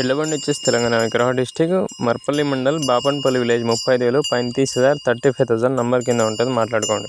ఎల్లబండి వచ్చేసి తెలంగాణ విగ్రహ district Marpalli mandal Bapanpalli village ముప్పై ఐదు వేలు పైన తీసేదారు థర్టీ ఫైవ్ థౌసండ్ నంబర్ కింద ఉంటుంది. మాట్లాడుకోండి.